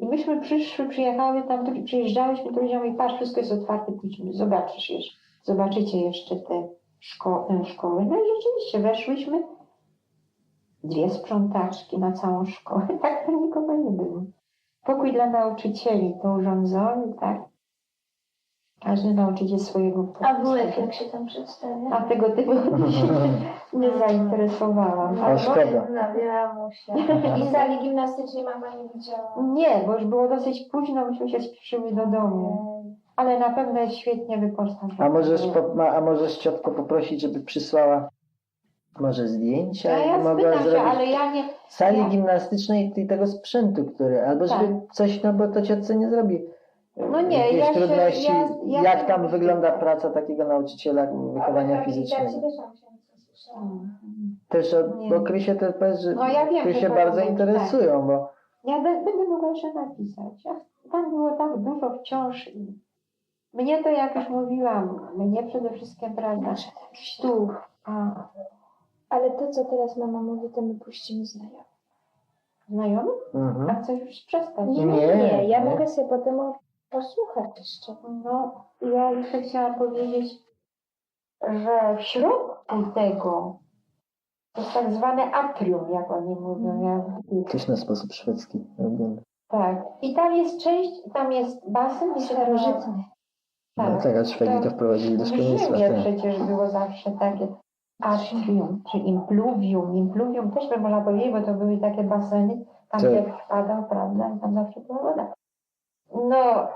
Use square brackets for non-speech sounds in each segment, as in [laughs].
I myśmy przyszły, przyjechały tam, przyjeżdżałyśmy, to ludzie mówią, patrz, wszystko jest otwarte, pójdźmy, zobaczysz jeszcze, zobaczycie jeszcze te szko tę szkołę. No i rzeczywiście weszłyśmy, dwie sprzątaczki na całą szkołę, [laughs] tak to nikogo nie było. Pokój dla nauczycieli to urządzony, tak? Każdy nauczyciel swojego A. WF jak się tam przedstawia? A tego typu się [laughs] nie zainteresowałam. A szkoda. Na Wielamusia. I sali gimnastycznej mama nie widziała. Nie, bo już było dosyć późno, myśmy się spieszyły do domu. Ale na pewno jest świetnie wyposażona. A możesz, po, ma- a możesz ciotko poprosić, żeby przysłała może zdjęcia? Ja, ja jakby mogła spytam się, zrobić ale ja nie... sali ja- gimnastycznej i tego sprzętu, który, albo żeby coś, no bo to ciotce nie zrobi. No nie, Jakieś ja się- trudności, ja- ja jak się tam wygląda praca takiego nauczyciela wychowania fizycznego. też mam się co słyszałam. Też o, Nie. bo Krysie powiedz, że No ja wiem, Krysie że to bardzo interesują, bo Ja be- będę mogła jeszcze napisać. Ja, tam było tak dużo wciąż. i Mnie to, jak już mówiłam, mnie przede wszystkim, prawda, sztuk, a Ale to, co teraz mama mówi, to my puścimy znajomych. znajomy? mhm. A chcesz już przestać? Nie, Nie, nie, nie, ja nie. mogę sobie potem o- posłuchać jeszcze. No, ja jeszcze chciałam powiedzieć, że w środku tego to jest tak zwane atrium, jak oni mówią. Ja, Coś na sposób szwedzki wygląda. tak. I tam jest część, tam jest basen i Starożytny. No Tak. tak, a Szwedzi to wprowadzili do W szkolnictwa. Rzymie tak. przecież było zawsze takie atrium, czy impluvium. Impluvium też by można powiedzieć, bo to były takie baseny, tam Tak. jak wpadał, prawda, i tam zawsze była woda. No,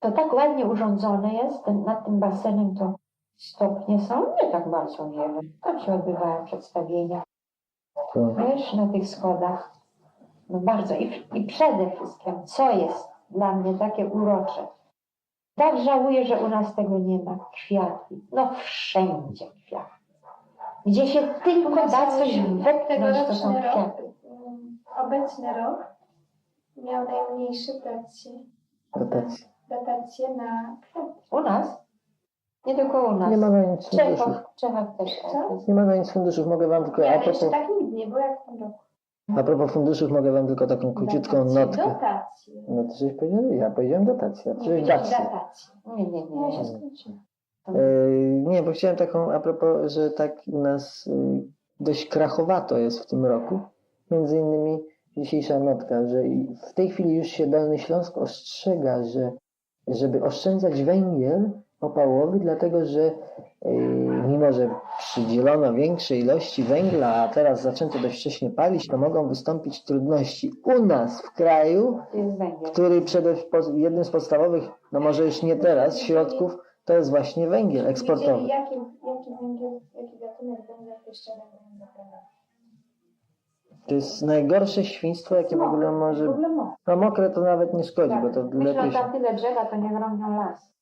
to tak ładnie urządzone jest, ten, nad tym basenem to stopnie są nie tak bardzo wiele. Tam się odbywają przedstawienia. To, Wiesz, na tych schodach. No bardzo. I, I przede wszystkim, co jest dla mnie takie urocze. Tak żałuję, że u nas tego nie ma. Kwiaty. No wszędzie kwiaty. Gdzie się tylko da coś wepchnąć, to są rok, kwiaty. mm, obecny rok miał najmniejszy dotacje. dotację na. U nas? Nie tylko u nas. Nie ma nic W funduszów. Czechach, w Czechach też tak Co? jest. Nie ma nic funduszów, mogę wam tylko, a jeszcze propos, tak nigdy nie było jak w tym roku. a propos funduszów, mogę wam tylko taką króciutką Dotacje. notkę. Dotacje. No to coś powiedzieli, ja powiedziałem dotację, a powiedziałeś dację. dotacje. Nie, nie, nie. Ja się skończyła. Yy, Nie, bo chciałem taką, a propos, że tak u nas yy, dość krachowato jest w tym roku. Między innymi dzisiejsza notka, że w tej chwili już się Dolny Śląsk ostrzega, że żeby oszczędzać węgiel opałowy, dlatego że yy, mimo, że przydzielono większe ilości węgla, a teraz zaczęto dość wcześnie palić, to mogą wystąpić trudności u nas w kraju, który przede jednym z podstawowych, no może już nie teraz, środków, to jest właśnie węgiel eksportowy. Jaki, jaki węgiel, jaki gatunek węgla będą zabrane. To jest najgorsze świństwo, jakie w ogóle W może. ogóle mo. No mokre to nawet nie szkodzi, bo to Myślą, lepiej tam tyle drzewa, to nie grąbią las.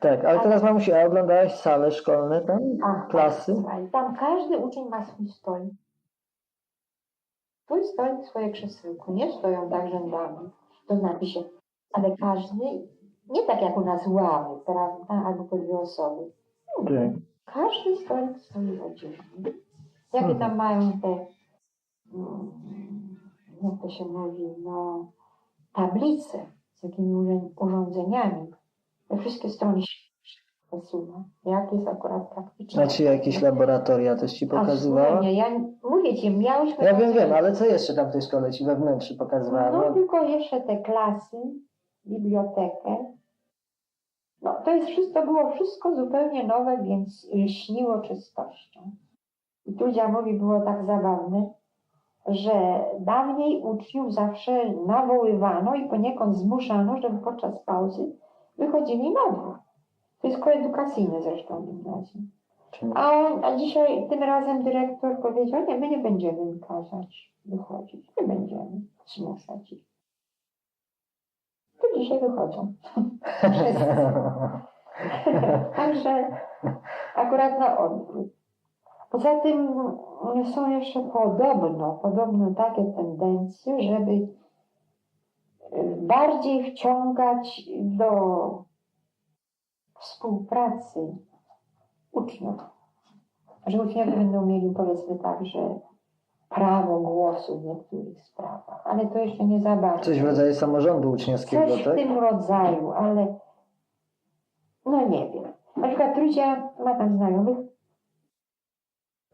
Tak, ale teraz mamusiu, a oglądałaś sale szkolne tam? A, Klasy? Słuchaj, tam każdy uczeń ma swój stolik. Swój stolik, swoje krzesełko. Nie stoją tak rzędami. To znaczy się, ale każdy, nie tak jak u nas ławy, prawda, albo po dwie osoby. Tak. Każdy stolik stoi oddzielnie. Jakie tam mają te, jak to się mówi, no, tablice z jakimi urządzeniami. Te wszystkie strony się posuwa. Jak jest akurat praktyczne. Znaczy jakieś laboratoria też ci pokazywała? zupełnie, ja mówię ci, miałyśmy... Ja wiem, wiem, ale co jeszcze tam w tej szkole ci wewnętrznie pokazywała? No No, tylko jeszcze te klasy, bibliotekę. No to jest wszystko, było wszystko zupełnie nowe, więc lśniło czystością. I tu dziamowi było tak zabawne, że dawniej uczniów zawsze nawoływano i poniekąd zmuszano, żeby podczas pauzy wychodzili na dwór. To jest koedukacyjne zresztą gimnazjum. A, a dzisiaj tym razem dyrektor powiedział, nie, my nie będziemy im kazać wychodzić, nie będziemy zmuszać ich. To dzisiaj wychodzą. [laughs] [laughs] Także akurat na odwrót. Poza tym są jeszcze podobno, podobno takie tendencje, żeby y, bardziej wciągać do współpracy uczniów. Że uczniowie będą mieli powiedzmy tak, że prawo głosu w niektórych sprawach, ale to jeszcze nie za bardzo. Coś w rodzaju samorządu uczniowskiego, Coś w tak? tym rodzaju, ale no nie wiem. Na przykład Trudzia ma tam znajomych,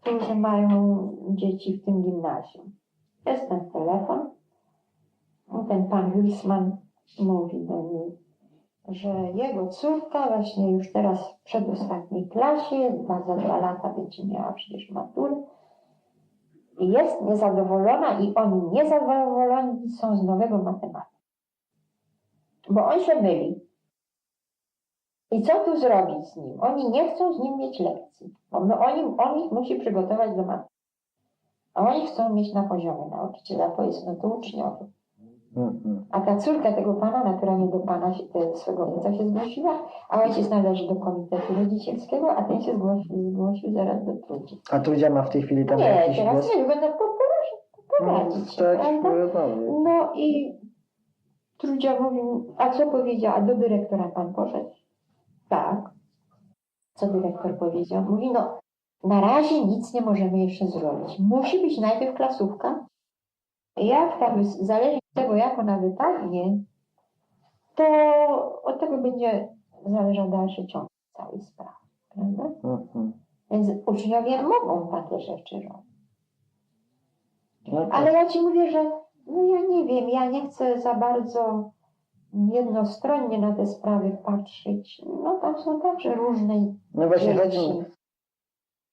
którzy mają dzieci w tym gimnazjum. Jest ten telefon. Ten pan Wilsman mówi do niej, że jego córka właśnie już teraz w przedostatniej klasie, dwa, za dwa lata będzie miała przecież maturę, jest niezadowolona i oni niezadowoleni są z nowego matematyki. Bo on się myli. I co tu zrobić z nim? Oni nie chcą z nim mieć lekcji. Bo my, oni, on ich musi przygotować do matematyki. A oni chcą mieć na poziomie nauczyciela, to jest no to uczniowie. Mhm. A ta córka tego pana, naturalnie do pana się, te, swego ojca się zgłosiła, a ojciec należy do komitetu rodzicielskiego, a ten się zgłosił, zgłosił zaraz do trudzi. A Trudzia ma w tej chwili tam Nie, jakiś teraz głos? nie, będę po- po- No, poradzić. tak. No i Trudzia mówi, a co powiedziała? Do dyrektora pan poszedł? Tak. Co dyrektor powiedział? Mówi, no na razie nic nie możemy jeszcze zrobić. Musi być najpierw klasówka. Jak ta, zależy od tego, jak ona wypadnie, to od tego będzie zależał dalszy ciąg całej sprawy. Prawda? Mhm. Więc uczniowie mogą takie rzeczy robić. No tak. Ale ja ci mówię, że no ja nie wiem, ja nie chcę za bardzo jednostronnie na te sprawy patrzeć. No tam są także różne no właśnie chodzi mi,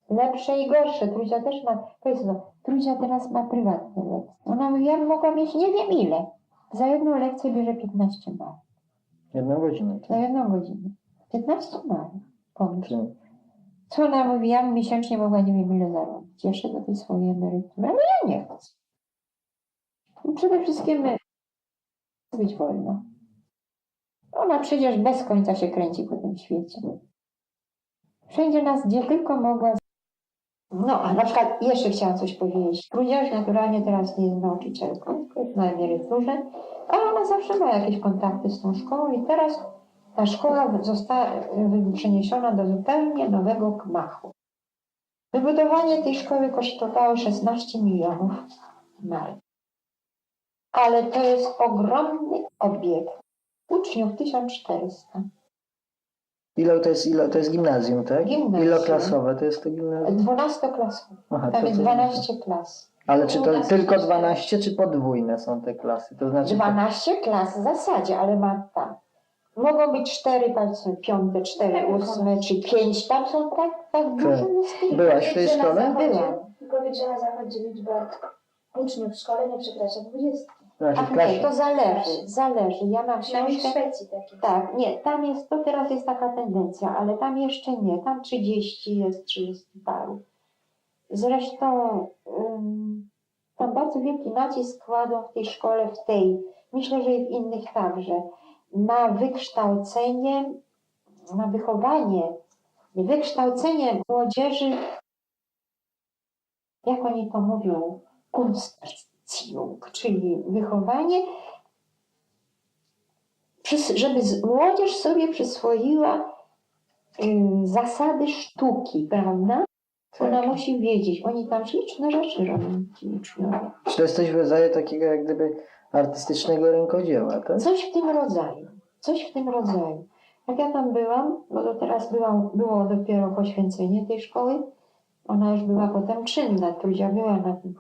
Lepsze i gorsze. Truzia też ma, powiedz no, Truzia teraz ma prywatne lekcje. Ona mówi, ja mogła mieć nie wiem ile. Za jedną lekcję bierze 15 marek. jedną godzinę. Za jedną godzinę. 15 marek. Pomyśl. Co ona mówi, ja miesięcznie mogła nie wiem ile zarobić. Jeszcze do tej swojej emerytury. Ale ja nie chcę. I przede wszystkim my być wolno. Ona przecież bez końca się kręci po tym świecie. Wszędzie nas, gdzie tylko mogła. No, a na przykład jeszcze chciałam coś powiedzieć. Rudziarz naturalnie teraz nie jest nauczycielką, tylko jest na emeryturze, ale ona zawsze ma jakieś kontakty z tą szkołą i teraz ta szkoła została przeniesiona do zupełnie nowego gmachu. Wybudowanie tej szkoły kosztowało 16 milionów marek. Ale to jest ogromny obiekt. Uczniów 1400. Ile to jest, ile to jest gimnazjum, tak? Gimnazjum. Iloklasowe to jest to gimnazjum? 12 klas. Aha, Tam to jest coś- 12 klas. Ale czy to tylko jest 12, czy podwójne są te klasy? To znaczy, 12 klas w zasadzie, ale ma tam. Mogą być 4, powiedzmy, piąte, 4, ósme, czy 5. Tam są tak, tak duże listy. byłaś w tej szkole? Byłam. Powiedz, że na zachodzie liczba uczniów w szkole nie przekracza 20. W nie, to zależy, zależy. Ja mam Przynajmniej w książkę. Szwecji takie. Tak, nie, tam jest, to teraz jest taka tendencja, ale tam jeszcze nie. Tam 30 jest, 30 paru. Zresztą ym, tam bardzo wielki nacisk kładą w tej szkole, w tej, myślę, że i w innych także, na wykształcenie, na wychowanie, wykształcenie młodzieży, jak oni to mówią, Kunsterziehung, czyli wychowanie żeby młodzież sobie przyswoiła zasady sztuki, prawda? Ona Tak. musi wiedzieć. Oni tam śliczne rzeczy robią, uczniowie. Czy to jest coś w rodzaju takiego jak gdyby artystycznego rękodzieła, tak? Coś w tym rodzaju. Coś w tym rodzaju. Jak ja tam byłam, bo to teraz byłam, było dopiero poświęcenie tej szkoły, ona już była potem czynna, Truzia była na tym